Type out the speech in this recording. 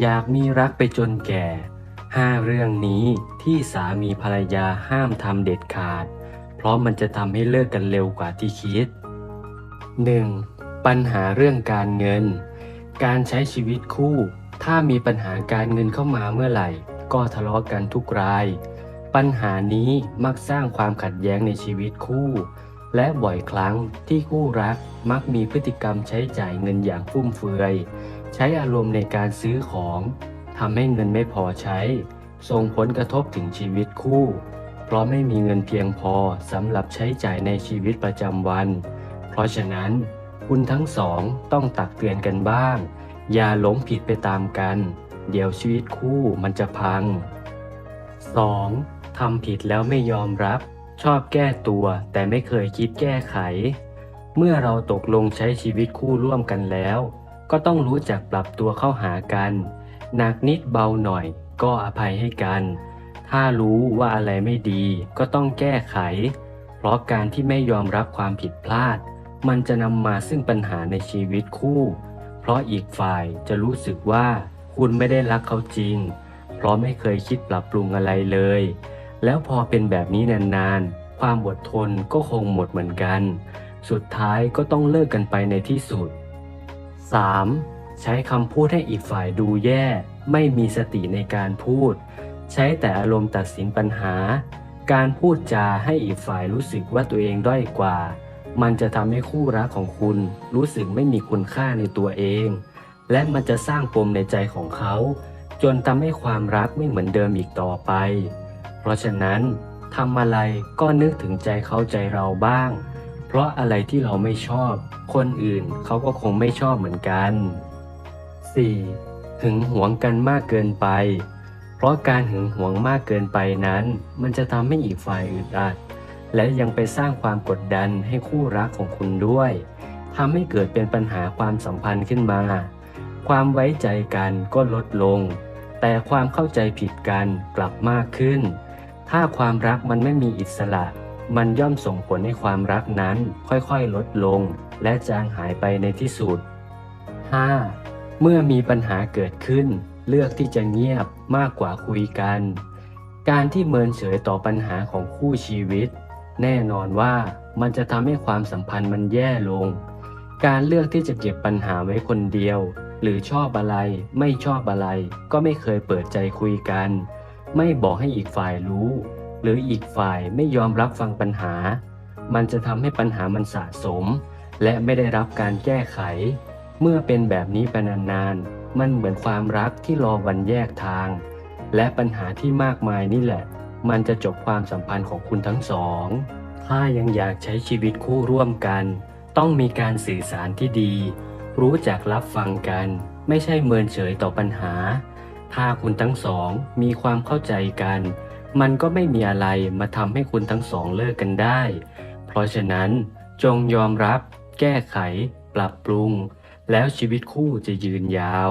อยากมีรักไปจนแก่ห้าเรื่องนี้ที่สามีภรรยาห้ามทำเด็ดขาด เพราะมันจะทำให้เลิกกันเร็วกว่าที่คิด 1. ปัญหาเรื่องการเงิน การใช้ชีวิตคู่ ถ้ามีปัญหาการเงินเข้ามาเมื่อไหร่ ก็ทะเลาะกันทุกราย ปัญหานี้มักสร้างความขัดแย้งในชีวิตคู่ และบ่อยครั้งที่คู่รักมักมีพฤติกรรมใช้จ่ายเงินอย่างฟุ่มเฟือย ใช้อารมณ์ในการซื้อของทำให้เงินไม่พอใช้ ส่งผลกระทบถึงชีวิตคู่ เพราะไม่มีเงินเพียงพอสำหรับใช้จ่ายในชีวิตประจำวัน เพราะฉะนั้น คุณทั้งสองต้องตักเตือนกันบ้าง อย่าหลงผิดไปตามกัน เดี๋ยวชีวิตคู่มันจะพัง 2. ทำผิดแล้วไม่ยอมรับ ชอบแก้ตัวแต่ไม่เคยคิดแก้ไข เมื่อเราตกลงใช้ชีวิตคู่ร่วมกันแล้ว ก็ต้องรู้จักปรับตัวเข้าหากันหนักนิดเบาหน่อยก็อภัยให้กัน ถ้ารู้ว่าอะไรไม่ดีก็ต้องแก้ไข เพราะการที่ไม่ยอมรับความผิดพลาด มันจะนำมาซึ่งปัญหาในชีวิตคู่ เพราะอีกฝ่ายจะรู้สึกว่าคุณไม่ได้รักเขาจริง เพราะไม่เคยคิดปรับปรุงอะไรเลย แล้วพอเป็นแบบนี้นานๆ ความอดทนก็คงหมดเหมือนกัน สุดท้ายก็ต้องเลิกกันไปในที่สุด 3. ใช้คำพูดให้อีกฝ่ายดูแย่ ไม่มีสติในการพูด ใช้แต่อารมณ์ตัดสินปัญหา การพูดจาให้อีกฝ่ายรู้สึกว่าตัวเองด้อยกว่า มันจะทำให้คู่รักของคุณรู้สึกไม่มีคุณค่าในตัวเอง และมันจะสร้างปมในใจของเขา จนทำให้ความรักไม่เหมือนเดิมอีกต่อไป เพราะฉะนั้นทำอะไรก็นึกถึงใจเขาใจเราบ้าง เพราะอะไรที่เราไม่ชอบ คนอื่นเขาก็คงไม่ชอบเหมือนกัน 4. หึงหวงกันมากเกินไป เพราะการหึงหวงมากเกินไปนั้น มันจะทำให้อีกฝ่ายอึดอัด และยังไปสร้างความกดดันให้คู่รักของคุณด้วยทำให้เกิดเป็นปัญหาความสัมพันธ์ขึ้นมา ความไว้ใจกันก็ลดลง แต่ความเข้าใจผิดกันกลับมากขึ้น ถ้าความรักมันไม่มีอิสระ มันย่อมส่งผลให้ความรักนั้นค่อยๆ ลดลง และจางหายไปในที่สุด 5. เมื่อมีปัญหาเกิดขึ้น เลือกที่จะเงียบมากกว่าคุยกัน การที่เมินเฉยต่อปัญหาของคู่ชีวิต แน่นอนว่ามันจะทำให้ความสัมพันธ์มันแย่ลง การเลือกที่จะเก็บปัญหาไว้คนเดียว หรือชอบอะไร ไม่ชอบอะไร ก็ไม่เคยเปิดใจคุยกัน ไม่บอกให้อีกฝ่ายรู้ หรืออีกฝ่ายไม่ยอมรับฟังปัญหา มันจะทำให้ปัญหามันสะสม และไม่ได้รับการแก้ไข เมื่อเป็นแบบนี้ไปนานๆ มันเหมือนความรักที่รอวันแยกทาง และปัญหาที่มากมายนี่แหละ มันจะจบความสัมพันธ์ของคุณทั้งสอง ถ้ายังอยากใช้ชีวิตคู่ร่วมกัน ต้องมีการสื่อสารที่ดี รู้จักรับฟังกัน ไม่ใช่เมินเฉยต่อปัญหา ถ้าคุณทั้งสองมีความเข้าใจกัน มันก็ไม่มีอะไรมาทำให้คุณทั้งสองเลิกกันได้ เพราะฉะนั้นจงยอมรับ แก้ไข ปรับปรุง แล้วชีวิตคู่จะยืนยาว